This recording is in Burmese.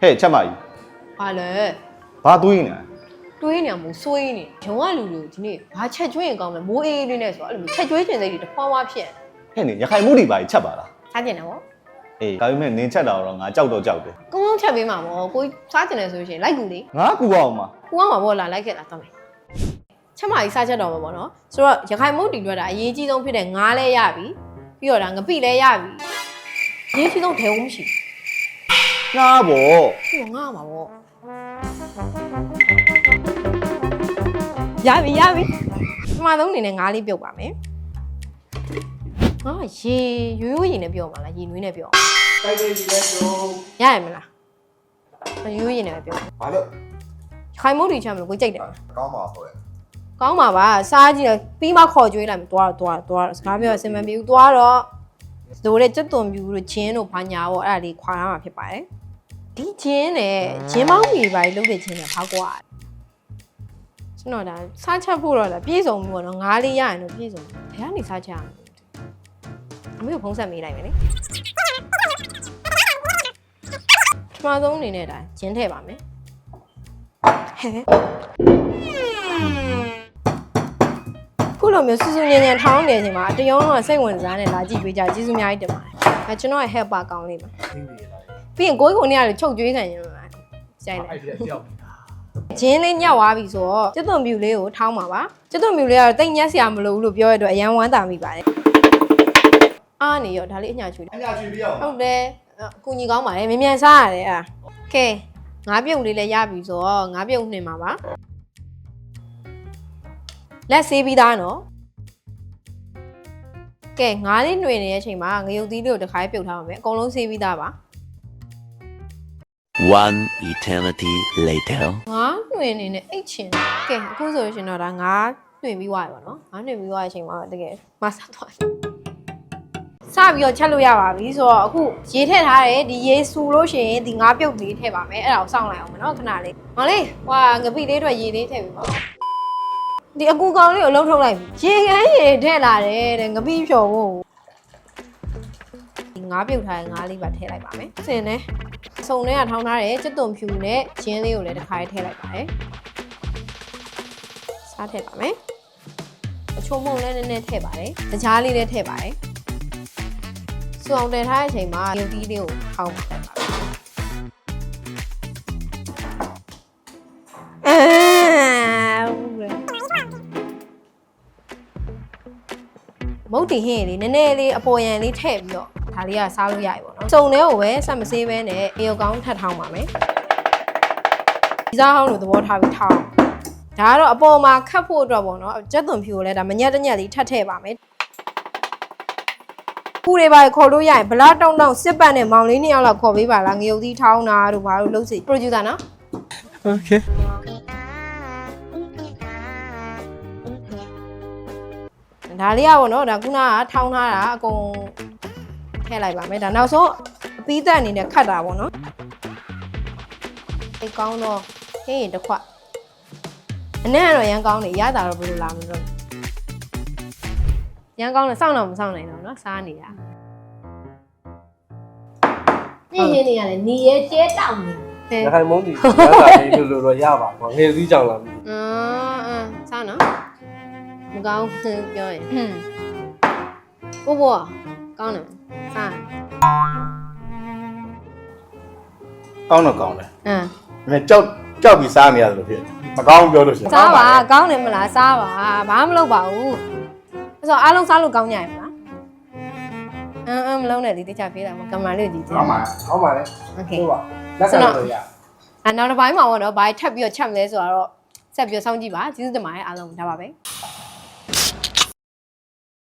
ဟဲ့ချက်မကြီးဘာလဲဘာတွေးနေလဲတွေးနေမှာဆွေးနေရုံကလူလူဒီနေ့ဘာချက်ကျွေးရင်ကောင်းမလဲမိုးအေးအေးလေးနဲ့ဆိုတော့အဲ့လိုမျိုးချက်ကျွေးခြင်းစိတ်တွေတစ်ဖွာဖွာဖြစ်ဟဲ့နေရခိုင်မှုတွေပါကြီးချက်ပါလားစားကျင်တယ်ဗောအေးဒါပေမဲ့နင်းချက်တာတော့ငါကြောက်တော့ကြောက်တယ်ကုန်းကုန်းချက်ပေးမှာဗောကိုကြီးစားကျင်တယ်ဆိုရင်လိုက်ကူလေငါကူအောင်မှာကူကမှာဗောလာလိုက်ခဲ့တာတော့မယ်ချက်မကြီးစားချက်တော့မှာဗောနော်ဆိုတော့ရခိုင်မုတ်တီတွေ့တာအရေးကြီးဆုံးဖြစ်တဲ့ငါးလဲရပြီပြီးတော့ဒါငပိလဲရပြီအရေးကြီးဆုံးဒဲဝမရှိငါဘော ဘူးပြီးတော့ငါမှာဗောရပြီရပြီပထမဆုံးအနေနဲ့ငါးလေးပြုတ်ပါမယ်ငါရေရိုးရိုးရေနဲ့ပြောမှာလားရေနွေးနဲ့ပြောတိုက်တဲ့ကြီးလဲပြောရရမလားရိုးရိုးရေနဲ့ပဲပြောဘာလို့ခိုင်မုတ်တီချမ်းမလို့ကိုကြိုက်တယ်ကောင်းပါဆိုရဲကောင်းပါပါစားကြည့်တော့ပြီးမှခေါ်ကြွေးလိုက်မယ်သွားတော့သွားတော့စကားပြောအစင်မပြေဘူးသွားတော့လိုတဲ့ကျွတ်သွန်ပြူတို့ဂျင်းတို့ဘာညာပေါ့အဲ့ဒါလေးခွာရမှာဖြစ်ပါတယ် ဒီဂျင်းနဲ့ဂျင်းမောင်းကြီးပါလို့တဲ့ဂျင်းနဲ့ဖောက်ကွာကျွန်တော်ဒါစားချက်ဖို့တော့ဒါပြည့်စုံပြီပေါ့နော်ငါးလေးရရင်တော့ပြည့်စုံဘယ်ကနေစားချက်ရမှာအမေကိုဖုံးဆက်မေးလိုက်မယ်လေပထမဆုံးအနေနဲ့ဒါဂျင်းထည့်ပါမယ်ဟဲ့ခုလိုမျိုးစူးစူးညံ့ညံ့ထောင်းနေချိန်မှာတရုံးတော့စိတ်ဝင်စားနဲ့လာကြည့်ပေးကြကျေးဇူးအများကြီးတင်ပါတယ်။အဲကျွန်တော်ရဲ့ help ပါကောင်းလေးပါသင်ပြီလား။ ပြီးရင်ကိုယ်ကိုနေရတယ်ချုပ်ကျွေးခံရင်မှာကြိုက်တယ်အဲ့ဒီတယောက်နေတာ။ဂျင်းလေးညက်သွားပြီဆိုတော့ကျွတ်သွန်ပြူလေးကိုထောင်းပါပါ။ကျွတ်သွန်ပြူလေးကတော့တိတ်ညက်စရာမလိုဘူးလို့ပြောရတော့အရန်ဝမ်းသာမိပါတယ်။အားနေရောဒါလေးအညာချူတယ်အညာချွေပြအောင်။ဟုတ်တယ်။အကူညီကောင်းပါလေမြန်မြန်စားရတယ်အာ။ကဲငါးပြုတ်လေးလည်းရပြီဆိုတော့ငါးပြုတ်နှင်ပါပါ။လက်ဆေးပြီးသားနော်။ကဲငါးလေးຫນွေနေတဲ့အချိန်မှာငရုတ်သီးလေးကိုတစ်ခါပြုတ်ထားပါမယ်အကုန်လုံးဆေးပြီးသားပါ One eternity later ငါတွင်အနေနဲ့အိတ်ချင်ကဲအခုဆိုရှင်တော့ဒါငါတွင်ပြီးသွားပြီပေါ့နော်ငါတွင်ပြီးသွားတဲ့အချိန်မှာတကယ်မဆတ်သွားတယ်စပြီးတော့ချက်လို့ရပါပြီဆိုတော့အခုရေထည့်ထားတယ်ဒီရေဆူလို့ရှိရင်ဒီငါးပြုတ်လေးထည့်ပါမယ်အဲ့ဒါကိုစောင့်လိုက်အောင်မနော်ခဏလေးဟောလေးဟွာငပိလေးအတွက်ရေလေးထည့်ပြီးပါဒီအကူကောင်လေးကိုလှုပ်ထုတ်လိုက်ရေခဲရေထည့်လာတယ်တဲ့ငပိဖြော်ဖို့ ငါးပြုတ်ထားတဲ့ငါးလေးပါထည့်လိုက်ပါမယ်စင်နဲ့စုံထဲကထောင်းထားတဲ့ကျွတ်သွန်ဖြူနဲ့ဂျင်းလေးကိုလည်းတစ်ခါလေးထည့်လိုက်ပါတယ်စားထည့်ပါမယ်အချိုးမုံလည်းနည်းနည်းထည့်ပါတယ်တကြားလေးလည်းထည့်ပါတယ်စုံတင်ထားတဲ့အချိန်မှာရုပ်သီးလေးကိုထောင်းပါလိုက် မုတ်တီဟင်းလေးနည်းနည်းလေးအပေါ်ယံလေးထည့်ပြီးတော့ဒါလေးကစားလို့ရပြီပေါ့နော်စုံထဲကိုပဲဆက်မစေးပဲနဲ့အေယောကောင်းထပ်ထောင်းပါမယ်ဒီစားဟောင်းလို့သဘောထားပြီးထောင်းဒါကတော့အပေါ်မှာခတ်ဖို့အတွက်ပေါ့နော်ကြက်သွန်ဖြူကိုလည်းဒါမညက်တညက်လေးထပ်ထည့်ပါမယ်ပူတွေပါခေါ်လို့ရရင်ဘလားတောင်းတောင်းစစ်ပတ်နဲ့မောင်လေးနှစ်ယောက်လောက်ခေါ်ပေးပါလားငရုတ်သီးထောင်းတာတို့ဘာလို့လုပ်စီ producer နော် Okay. ဒါလေးကပေါ့နော်ဒါခုနကထောင်းထားတာအကုန်ထည့်လိုက်ပါမယ်ဒါနောက်ဆုံးအပီးသက်အနေနဲ့ခတ်တာပေါ့နော်အေးကောင်းတော့ဟင်းရင်တစ်ခွက်အနက်ကတော့ရန်ကောင်းနေရတာတော့ဘယ်လိုလာမလို့ရန်ကောင်းတယ်စောင့်တော့မစောင့်နိုင်တော့နော်စားနေတာညင်ရင်နေရတယ်ညီရဲကျဲတောင်းနေဟဲ့ရခိုင်မုန်းတီရတာလေးလို့လို့တော့ရပါကွာငယ်စည်းကြောင်လာပြီအင်းအင်းစားနော် မကောင်းဘူးပြောရင်ကိုဘောကောင်းတယ်စားကောင်းတော့ကောင်းတယ်အင်းဒါပေမဲ့ကြောက်ကြောက်ပြီးစားနေရတယ်လို့ဖြစ်မကောင်းဘူးပြောလို့ရှိရင်စားပါကောင်းတယ်မလားစားပါဘာမှမလုပ်ပါဘူးအဲ့ဆိုအားလုံးစားလို့ကောင်းကြရင်မလားအင်းအင်းမလုံးနဲ့ဒီတခြားပြေးတာမကမာလေးကြီးတယ်ဟုတ်ပါဟုတ်ပါလေဟုတ်ပါလက်ခံလို့ရအနောက်တစ်ပိုင်းမှာပေါ့နော်ဘာထပ်ပြီးတော့ချက်မလဲဆိုတော့ဆက်ပြီးတော့စောင့်ကြည့်ပါကျေးဇူးတင်ပါတယ်အားလုံးဒါပါပဲ